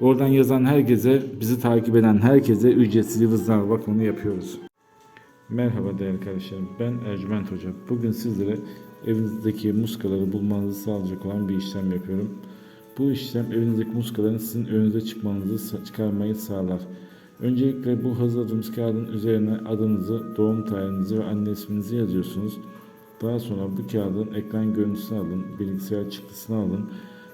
Oradan yazan herkese, bizi takip eden herkese ücretsiz yıldızname bakımını yapıyoruz. Merhaba değerli kardeşlerim, ben Ercüment Hoca. Bugün sizlere evinizdeki muskaları bulmanızı sağlayacak olan bir işlem yapıyorum. Bu işlem evinizdeki muskaların sizin önünüze çıkmanızı çıkarmayı sağlar. Öncelikle bu hazırladığımız kağıdın üzerine adınızı, doğum tarihinizi ve anne isminizi yazıyorsunuz. Daha sonra bu kağıdın ekran görüntüsünü alın, bilgisayar çıktısını alın